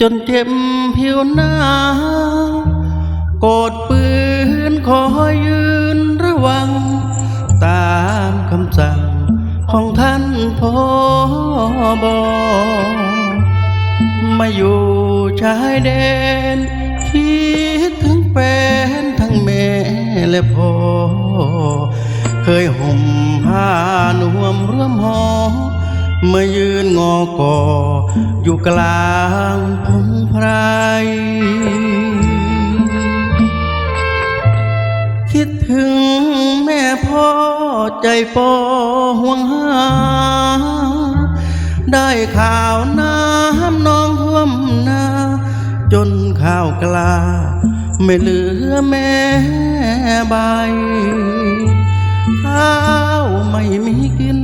จนเจ็บผิวหน้ากดปืนขอยืนระวัง ตามคำสั่งของท่านพอบอมาอยู่ชายแดน คิดถึงแฟนทั้งแม่และพ่อ เคยห่มผ้านวมร่วมหอ เมื่อยืนงอกออยู่กลางพงไพรคิดถึงแม่พ่อใจปอห่วงหา ได้ข่าวน้ำนองท่วมนา จนข้าวกลา ไม่เหลือแม่ใบ ข้าวไม่มีกิน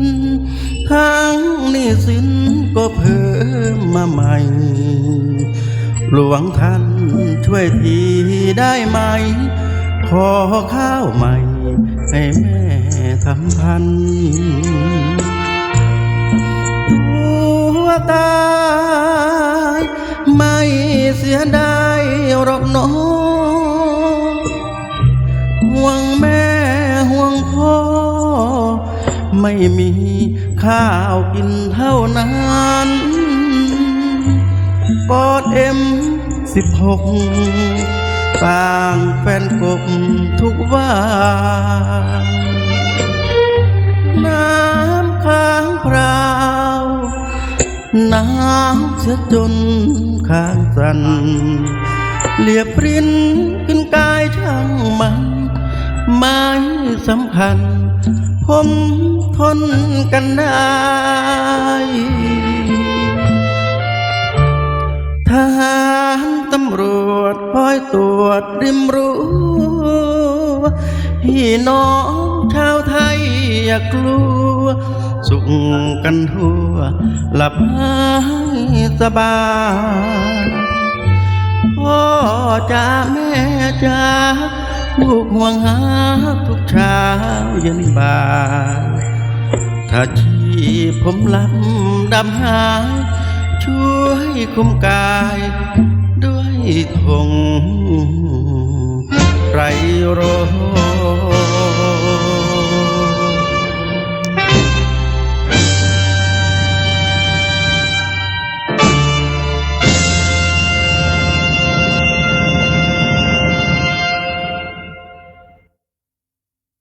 ทั้งนี่สินก็เพิ่มมาใหม่ หลวงท่านช่วยทีได้ไหม ขอข้าวใหม่ ให้แม่ทำพันตัวตายไม่เสียดายหรอกน้องห่วงแม่ห่วงพ่อ ไม่มี ข้าวกินเท่านั้นกอดเอ็มสิบหกต่างแฟนกบทุกวันน้ำค้างพราวน้ำเสียจนข้างสันเหลียบปรินขึ้นกายช่างมันไม่สำคัญ ผมทนกันได้ ทหารตำรวจคอยตรวจริมรู้พี่น้องชาวไทยอย่ากลัว สุขกันทั่ว หลับให้สบายพ่อจ้าแม่จ้า ลูกห่วงหาทุกเช้าเย็นบ่ายถ้าชีผมลำดำหาย ช่วยคุ้มกาย ด้วยธงไรโร